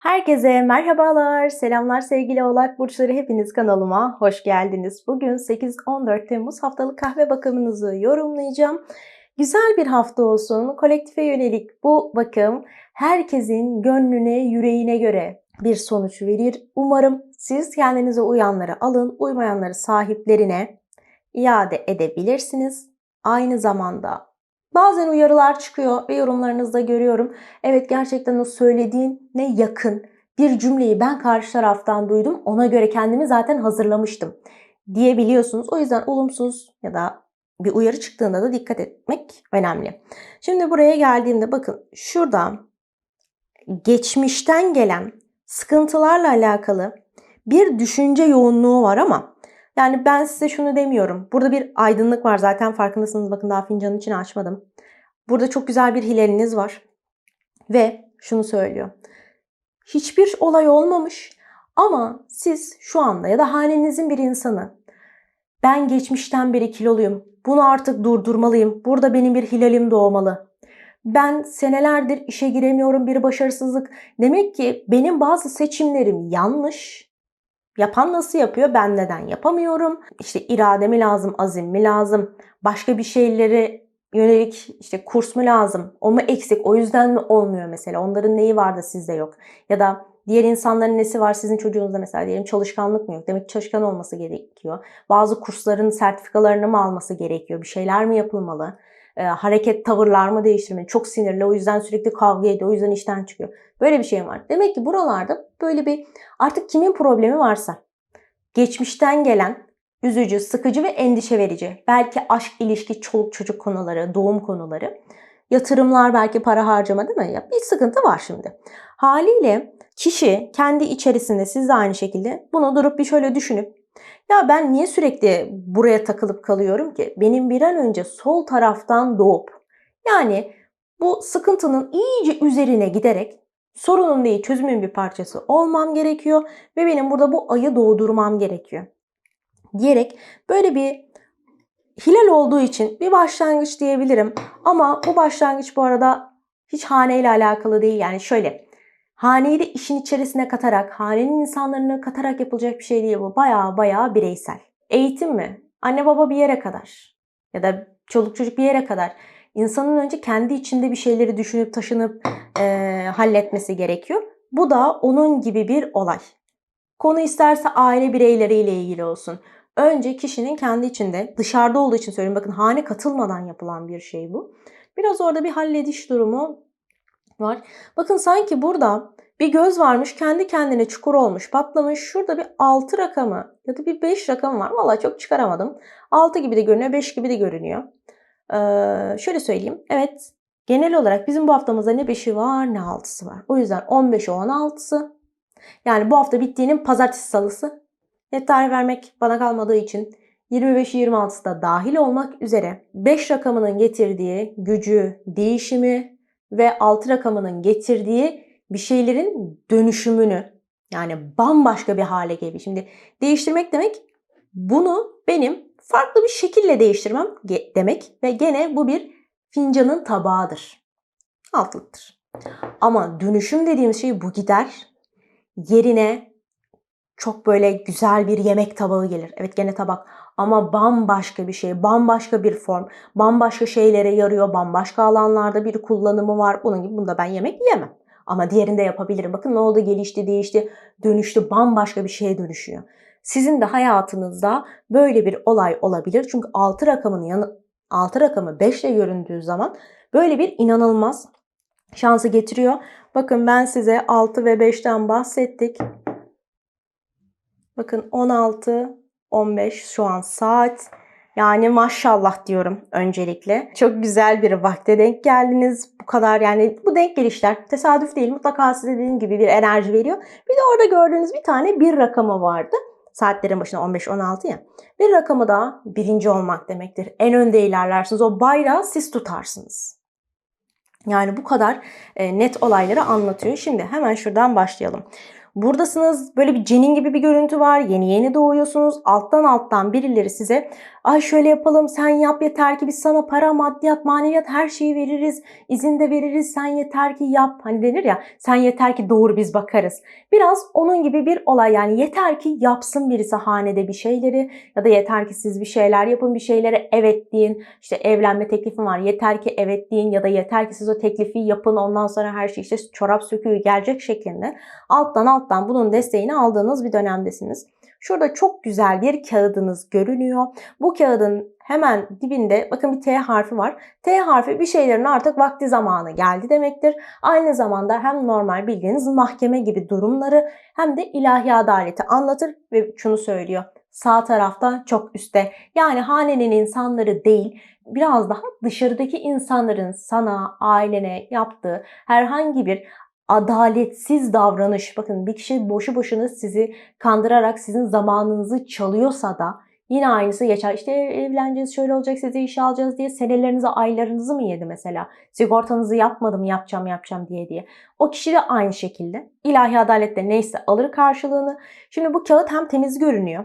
Herkese merhabalar, selamlar sevgili oğlak burçları hepiniz kanalıma hoş geldiniz. Bugün 8-14 Temmuz haftalık kahve bakımınızı yorumlayacağım. Güzel bir hafta olsun. Kolektife yönelik bu bakım herkesin gönlüne, yüreğine göre bir sonuç verir. Umarım siz kendinize uyanları alın, uymayanları sahiplerine iade edebilirsiniz. Aynı zamanda bazen uyarılar çıkıyor ve yorumlarınızda görüyorum. Evet gerçekten o söylediğin ne yakın bir cümleyi ben karşı taraftan duydum. Ona göre kendimi zaten hazırlamıştım diyebiliyorsunuz. O yüzden olumsuz ya da bir uyarı çıktığında da dikkat etmek önemli. Şimdi buraya geldiğimde bakın şurada geçmişten gelen sıkıntılarla alakalı bir düşünce yoğunluğu var ama yani ben size şunu demiyorum. Burada bir aydınlık var zaten farkındasınız. Bakın daha fincanın içini açmadım. Burada çok güzel bir hilaliniz var. Ve şunu söylüyor. Hiçbir olay olmamış ama siz şu anda ya da hanenizin bir insanı ben geçmişten beri kiloluyum. Bunu artık durdurmalıyım. Burada benim bir hilalim doğmalı. Ben senelerdir işe giremiyorum bir başarısızlık. Demek ki benim bazı seçimlerim yanlış. Yapan nasıl yapıyor? Ben neden yapamıyorum? İşte irade mi lazım, azim mi lazım? Başka bir şeyleri yönelik işte kurs mu lazım? O mu eksik? O yüzden mi olmuyor mesela? Onların neyi var da sizde yok? Ya da diğer insanların nesi var sizin çocuğunuzda mesela diyelim çalışkanlık mı yok? Demek ki çalışkan olması gerekiyor. Bazı kursların sertifikalarını mı alması gerekiyor? Bir şeyler mi yapılmalı? Ee, hareket tavırlar mı değiştirmeli? Çok sinirli o yüzden sürekli kavga ediyor. O yüzden işten çıkıyor. Böyle bir şey var. Demek ki buralarda böyle bir artık kimin problemi varsa geçmişten gelen üzücü, sıkıcı ve endişe verici. Belki aşk, ilişki, çoluk çocuk konuları, doğum konuları. Yatırımlar belki para harcama değil mi? Ya bir sıkıntı var şimdi. Haliyle kişi kendi içerisinde siz de aynı şekilde bunu durup bir şöyle düşünüp ya ben niye sürekli buraya takılıp kalıyorum ki? Benim bir an önce sol taraftan doğup yani bu sıkıntının iyice üzerine giderek sorunun değil çözümün bir parçası olmam gerekiyor ve benim burada bu ayı doğdurmam gerekiyor diyerek böyle bir hilal olduğu için bir başlangıç diyebilirim. Ama bu başlangıç bu arada hiç haneyle alakalı değil. Yani şöyle haneyi de işin içerisine katarak, hanenin insanlarını katarak yapılacak bir şey değil bu. Baya baya bireysel. Eğitim mi? Anne baba bir yere kadar ya da çoluk çocuk bir yere kadar. İnsanın önce kendi içinde bir şeyleri düşünüp taşınıp e, halletmesi gerekiyor. Bu da onun gibi bir olay. Konu isterse aile bireyleriyle ilgili olsun. Önce kişinin kendi içinde dışarıda olduğu için söylüyorum. Bakın hane katılmadan yapılan bir şey bu. Biraz orada bir hallediş durumu var. Bakın sanki burada bir göz varmış kendi kendine çukur olmuş patlamış. Şurada bir 6 rakamı ya da bir 5 rakamı var. Valla çok çıkaramadım. 6 gibi de görünüyor 5 gibi de görünüyor. Ee, şöyle söyleyeyim. Evet genel olarak bizim bu haftamızda ne 5'i var ne 6'sı var. O yüzden 15'i 16'sı. Yani bu hafta bittiğinin pazartesi salısı Net tarih vermek bana kalmadığı için 25'i 26'sı da dahil olmak üzere 5 rakamının getirdiği gücü, değişimi ve 6 rakamının getirdiği bir şeylerin dönüşümünü yani bambaşka bir hale geliyor. Şimdi değiştirmek demek bunu benim farklı bir şekilde değiştirmem demek ve gene bu bir fincanın tabağıdır. Altlıktır. Ama dönüşüm dediğimiz şey bu gider. Yerine çok böyle güzel bir yemek tabağı gelir. Evet gene tabak ama bambaşka bir şey, bambaşka bir form, bambaşka şeylere yarıyor, bambaşka alanlarda bir kullanımı var. Bunun gibi bunda ben yemek yiyemem. Ama diğerinde yapabilirim. Bakın ne oldu gelişti, değişti, dönüştü, bambaşka bir şeye dönüşüyor. Sizin de hayatınızda böyle bir olay olabilir. Çünkü 6 rakamın yanı 6 rakamı 5 ile göründüğü zaman böyle bir inanılmaz şansı getiriyor. Bakın ben size 6 ve 5'ten bahsettik. Bakın 16, 15 şu an saat. Yani maşallah diyorum öncelikle. Çok güzel bir vakte denk geldiniz. Bu kadar yani bu denk gelişler tesadüf değil. Mutlaka size dediğim gibi bir enerji veriyor. Bir de orada gördüğünüz bir tane bir rakamı vardı. Saatlerin başına 15-16 ya. Bir rakamı da birinci olmak demektir. En önde ilerlersiniz. O bayrağı siz tutarsınız. Yani bu kadar net olayları anlatıyor. Şimdi hemen şuradan başlayalım. Buradasınız böyle bir cenin gibi bir görüntü var. Yeni yeni doğuyorsunuz. Alttan alttan birileri size ay şöyle yapalım sen yap yeter ki biz sana para, maddiyat, maneviyat her şeyi veririz. izin de veririz sen yeter ki yap. Hani denir ya sen yeter ki doğru biz bakarız. Biraz onun gibi bir olay yani yeter ki yapsın birisi hanede bir şeyleri ya da yeter ki siz bir şeyler yapın bir şeylere evet deyin. İşte evlenme teklifim var yeter ki evet deyin ya da yeter ki siz o teklifi yapın ondan sonra her şey işte çorap söküğü gelecek şeklinde alttan alttan bunun desteğini aldığınız bir dönemdesiniz. Şurada çok güzel bir kağıdınız görünüyor. Bu kağıdın hemen dibinde bakın bir T harfi var. T harfi bir şeylerin artık vakti zamanı geldi demektir. Aynı zamanda hem normal bildiğiniz mahkeme gibi durumları hem de ilahi adaleti anlatır ve şunu söylüyor. Sağ tarafta çok üstte yani hanenin insanları değil biraz daha dışarıdaki insanların sana, ailene yaptığı herhangi bir adaletsiz davranış, bakın bir kişi boşu boşuna sizi kandırarak sizin zamanınızı çalıyorsa da yine aynısı geçer. İşte evleneceğiz, şöyle olacak, size iş alacağız diye senelerinizi, aylarınızı mı yedi mesela? Sigortanızı yapmadım, yapacağım, yapacağım diye diye. O kişi de aynı şekilde. İlahi adalette neyse alır karşılığını. Şimdi bu kağıt hem temiz görünüyor.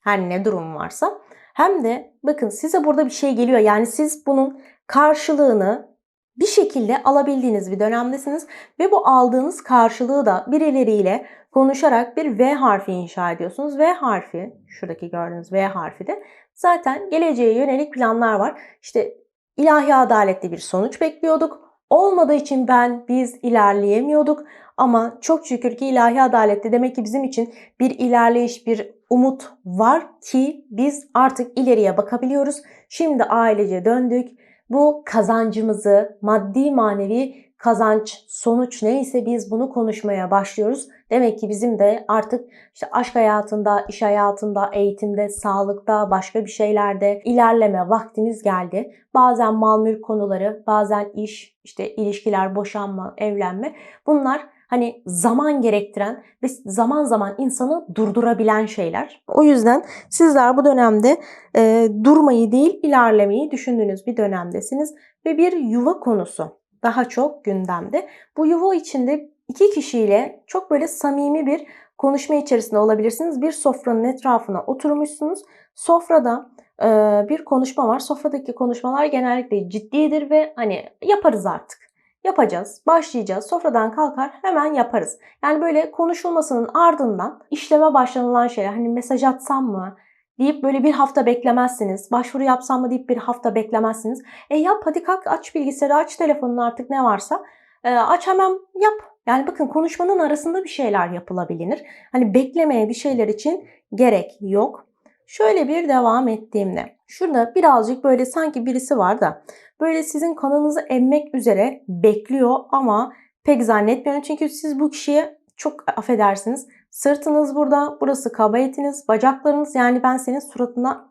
Her ne durum varsa. Hem de bakın size burada bir şey geliyor. Yani siz bunun karşılığını bir şekilde alabildiğiniz bir dönemdesiniz ve bu aldığınız karşılığı da birileriyle konuşarak bir V harfi inşa ediyorsunuz. V harfi, şuradaki gördüğünüz V harfi de zaten geleceğe yönelik planlar var. İşte ilahi adaletli bir sonuç bekliyorduk. Olmadığı için ben, biz ilerleyemiyorduk. Ama çok şükür ki ilahi adalette demek ki bizim için bir ilerleyiş, bir umut var ki biz artık ileriye bakabiliyoruz. Şimdi ailece döndük bu kazancımızı, maddi manevi kazanç, sonuç neyse biz bunu konuşmaya başlıyoruz. Demek ki bizim de artık işte aşk hayatında, iş hayatında, eğitimde, sağlıkta, başka bir şeylerde ilerleme vaktimiz geldi. Bazen mal mülk konuları, bazen iş, işte ilişkiler, boşanma, evlenme bunlar hani zaman gerektiren ve zaman zaman insanı durdurabilen şeyler. O yüzden sizler bu dönemde e, durmayı değil ilerlemeyi düşündüğünüz bir dönemdesiniz ve bir yuva konusu daha çok gündemde. Bu yuva içinde iki kişiyle çok böyle samimi bir konuşma içerisinde olabilirsiniz. Bir sofranın etrafına oturmuşsunuz. Sofrada e, bir konuşma var. Sofradaki konuşmalar genellikle ciddidir ve hani yaparız artık yapacağız, başlayacağız, sofradan kalkar hemen yaparız. Yani böyle konuşulmasının ardından işleme başlanılan şeyler hani mesaj atsam mı deyip böyle bir hafta beklemezsiniz. Başvuru yapsam mı deyip bir hafta beklemezsiniz. E yap hadi kalk aç bilgisayarı aç telefonunu artık ne varsa e, aç hemen yap. Yani bakın konuşmanın arasında bir şeyler yapılabilir. Hani beklemeye bir şeyler için gerek yok. Şöyle bir devam ettiğimde şurada birazcık böyle sanki birisi var da böyle sizin kanınızı emmek üzere bekliyor ama pek zannetmiyorum. Çünkü siz bu kişiye çok affedersiniz. Sırtınız burada, burası kaba etiniz, bacaklarınız yani ben senin suratına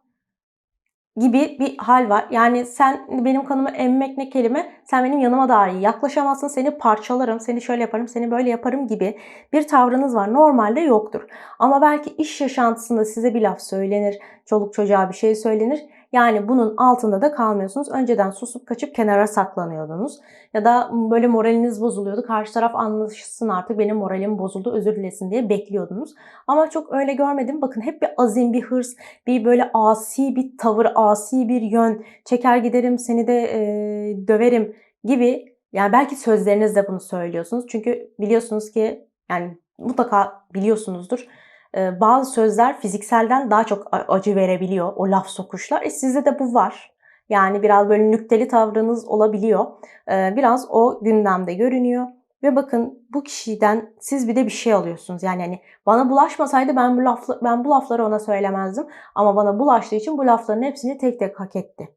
gibi bir hal var. Yani sen benim kanımı emmek ne kelime? Sen benim yanıma dahi yaklaşamazsın. Seni parçalarım, seni şöyle yaparım, seni böyle yaparım gibi bir tavrınız var. Normalde yoktur. Ama belki iş yaşantısında size bir laf söylenir, çoluk çocuğa bir şey söylenir. Yani bunun altında da kalmıyorsunuz. Önceden susup kaçıp kenara saklanıyordunuz. Ya da böyle moraliniz bozuluyordu. Karşı taraf anlaşsın artık benim moralim bozuldu özür dilesin diye bekliyordunuz. Ama çok öyle görmedim. Bakın hep bir azim, bir hırs, bir böyle asi bir tavır, asi bir yön. Çeker giderim seni de e, döverim gibi. Yani belki sözlerinizle bunu söylüyorsunuz. Çünkü biliyorsunuz ki yani mutlaka biliyorsunuzdur bazı sözler fizikselden daha çok acı verebiliyor. O laf sokuşlar. E sizde de bu var. Yani biraz böyle nükteli tavrınız olabiliyor. Ee, biraz o gündemde görünüyor. Ve bakın bu kişiden siz bir de bir şey alıyorsunuz. Yani hani bana bulaşmasaydı ben bu lafla, ben bu lafları ona söylemezdim. Ama bana bulaştığı için bu lafların hepsini tek tek hak etti.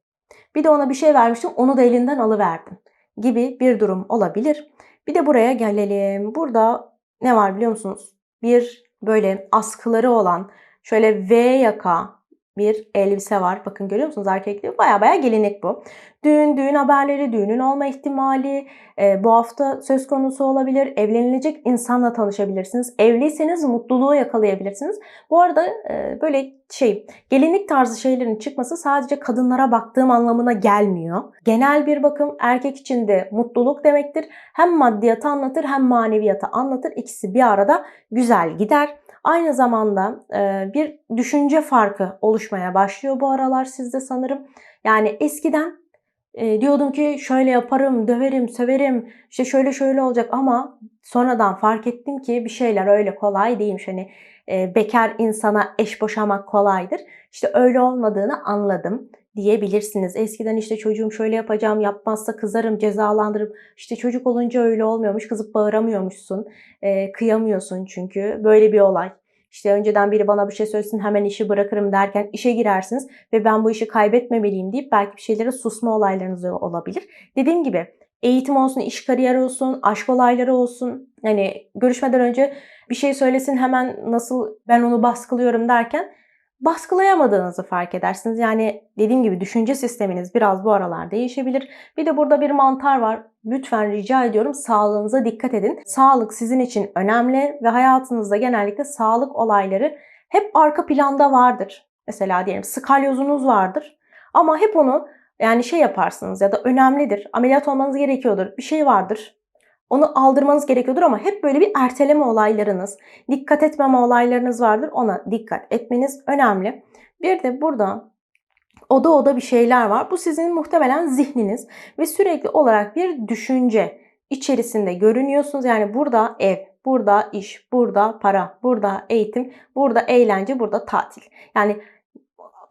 Bir de ona bir şey vermiştim, onu da elinden alıverdim gibi bir durum olabilir. Bir de buraya gelelim. Burada ne var biliyor musunuz? Bir böyle askıları olan şöyle V yaka bir elbise var. Bakın görüyor musunuz erkekliği? Baya baya gelinlik bu. Düğün, düğün haberleri, düğünün olma ihtimali e, bu hafta söz konusu olabilir. Evlenilecek insanla tanışabilirsiniz. Evliyseniz mutluluğu yakalayabilirsiniz. Bu arada e, böyle şey gelinlik tarzı şeylerin çıkması sadece kadınlara baktığım anlamına gelmiyor. Genel bir bakım erkek için de mutluluk demektir. Hem maddiyatı anlatır hem maneviyatı anlatır. İkisi bir arada güzel gider. Aynı zamanda e, bir düşünce farkı oluşmaya başlıyor bu aralar sizde sanırım. Yani eskiden e, diyordum ki şöyle yaparım, döverim, söverim, işte şöyle şöyle olacak ama sonradan fark ettim ki bir şeyler öyle kolay değilmiş. Hani e, bekar insana eş boşamak kolaydır. İşte öyle olmadığını anladım diyebilirsiniz. Eskiden işte çocuğum şöyle yapacağım, yapmazsa kızarım, cezalandırırım. İşte çocuk olunca öyle olmuyormuş, kızıp bağıramıyormuşsun, e, kıyamıyorsun çünkü böyle bir olay. İşte önceden biri bana bir şey söylesin hemen işi bırakırım derken işe girersiniz ve ben bu işi kaybetmemeliyim deyip belki bir şeylere susma olaylarınız olabilir. Dediğim gibi eğitim olsun, iş kariyeri olsun, aşk olayları olsun. Hani görüşmeden önce bir şey söylesin hemen nasıl ben onu baskılıyorum derken baskılayamadığınızı fark edersiniz. Yani dediğim gibi düşünce sisteminiz biraz bu aralar değişebilir. Bir de burada bir mantar var. Lütfen rica ediyorum sağlığınıza dikkat edin. Sağlık sizin için önemli ve hayatınızda genellikle sağlık olayları hep arka planda vardır. Mesela diyelim skalyozunuz vardır ama hep onu yani şey yaparsınız ya da önemlidir. Ameliyat olmanız gerekiyordur. Bir şey vardır. Onu aldırmanız gerekiyordur ama hep böyle bir erteleme olaylarınız, dikkat etmeme olaylarınız vardır. Ona dikkat etmeniz önemli. Bir de burada oda oda bir şeyler var. Bu sizin muhtemelen zihniniz ve sürekli olarak bir düşünce içerisinde görünüyorsunuz. Yani burada ev, burada iş, burada para, burada eğitim, burada eğlence, burada tatil. Yani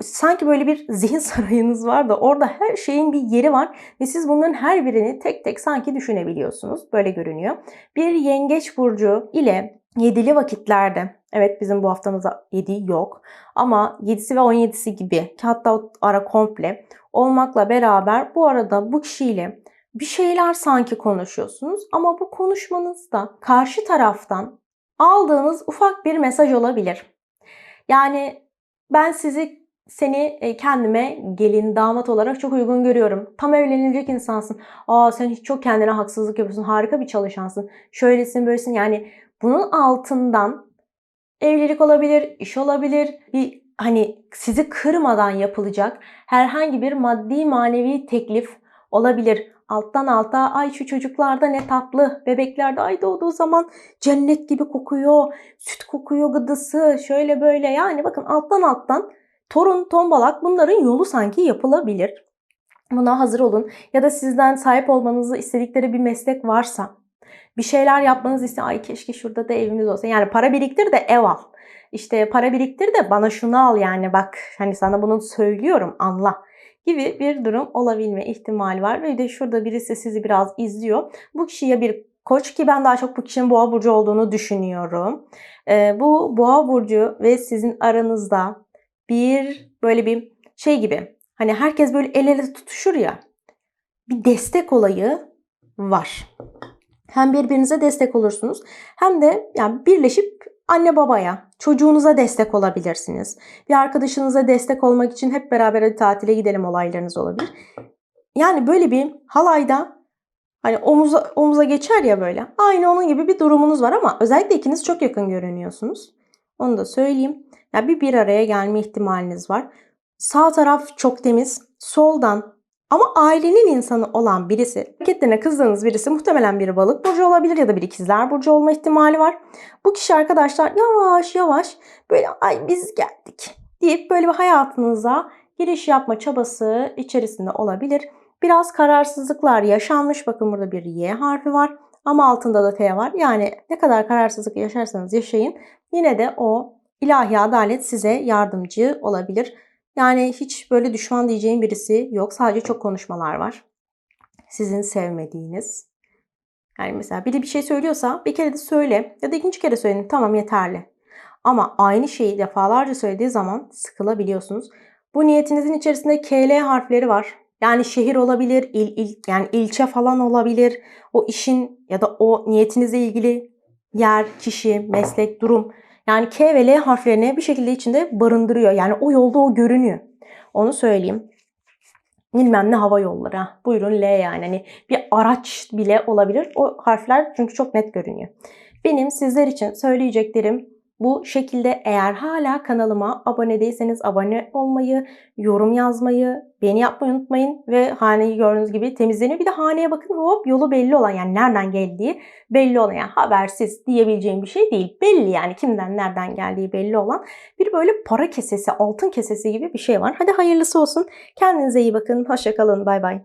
sanki böyle bir zihin sarayınız var da orada her şeyin bir yeri var ve siz bunların her birini tek tek sanki düşünebiliyorsunuz. Böyle görünüyor. Bir yengeç burcu ile yedili vakitlerde evet bizim bu haftamızda 7 yok ama 7'si ve 17'si gibi hatta ara komple olmakla beraber bu arada bu kişiyle bir şeyler sanki konuşuyorsunuz ama bu konuşmanızda karşı taraftan aldığınız ufak bir mesaj olabilir. Yani ben sizi seni e, kendime gelin, damat olarak çok uygun görüyorum. Tam evlenilecek insansın. Aa sen hiç çok kendine haksızlık yapıyorsun. Harika bir çalışansın. Şöylesin, böylesin. Yani bunun altından evlilik olabilir, iş olabilir. Bir hani sizi kırmadan yapılacak herhangi bir maddi manevi teklif olabilir. Alttan alta ay şu çocuklarda ne tatlı bebeklerde ay doğduğu zaman cennet gibi kokuyor süt kokuyor gıdısı şöyle böyle yani bakın alttan alttan torun, tombalak bunların yolu sanki yapılabilir. Buna hazır olun. Ya da sizden sahip olmanızı istedikleri bir meslek varsa, bir şeyler yapmanızı iste, ay keşke şurada da evimiz olsa. Yani para biriktir de ev al. İşte para biriktir de bana şunu al yani bak hani sana bunu söylüyorum anla gibi bir durum olabilme ihtimali var. Ve de şurada birisi sizi biraz izliyor. Bu kişiye bir koç ki ben daha çok bu kişinin boğa burcu olduğunu düşünüyorum. Ee, bu boğa burcu ve sizin aranızda bir böyle bir şey gibi. Hani herkes böyle el ele tutuşur ya. Bir destek olayı var. Hem birbirinize destek olursunuz hem de yani birleşip anne babaya, çocuğunuza destek olabilirsiniz. Bir arkadaşınıza destek olmak için hep beraber hadi tatile gidelim olaylarınız olabilir. Yani böyle bir halayda hani omuza, omuza geçer ya böyle. Aynı onun gibi bir durumunuz var ama özellikle ikiniz çok yakın görünüyorsunuz. Onu da söyleyeyim. Ya bir bir araya gelme ihtimaliniz var. Sağ taraf çok temiz. Soldan ama ailenin insanı olan birisi, hareketlerine kızdığınız birisi muhtemelen bir balık burcu olabilir ya da bir ikizler burcu olma ihtimali var. Bu kişi arkadaşlar yavaş yavaş böyle ay biz geldik deyip böyle bir hayatınıza giriş yapma çabası içerisinde olabilir. Biraz kararsızlıklar yaşanmış. Bakın burada bir Y harfi var ama altında da T var. Yani ne kadar kararsızlık yaşarsanız yaşayın yine de o ilahi adalet size yardımcı olabilir. Yani hiç böyle düşman diyeceğim birisi yok. Sadece çok konuşmalar var. Sizin sevmediğiniz. Yani mesela biri bir şey söylüyorsa bir kere de söyle ya da ikinci kere söyleyin tamam yeterli. Ama aynı şeyi defalarca söylediği zaman sıkılabiliyorsunuz. Bu niyetinizin içerisinde KL harfleri var. Yani şehir olabilir, il, il, yani ilçe falan olabilir. O işin ya da o niyetinizle ilgili yer, kişi, meslek, durum yani K ve L harflerini bir şekilde içinde barındırıyor. Yani o yolda o görünüyor. Onu söyleyeyim. bilmem ne hava yolları. Buyurun L yani. Hani bir araç bile olabilir. O harfler çünkü çok net görünüyor. Benim sizler için söyleyeceklerim bu şekilde eğer hala kanalıma abone değilseniz abone olmayı, yorum yazmayı, beni yapmayı unutmayın ve haneyi gördüğünüz gibi temizleniyor. Bir de haneye bakın hop yolu belli olan yani nereden geldiği belli olan yani habersiz diyebileceğim bir şey değil. Belli yani kimden nereden geldiği belli olan bir böyle para kesesi, altın kesesi gibi bir şey var. Hadi hayırlısı olsun. Kendinize iyi bakın. Hoşça kalın. Bay bay.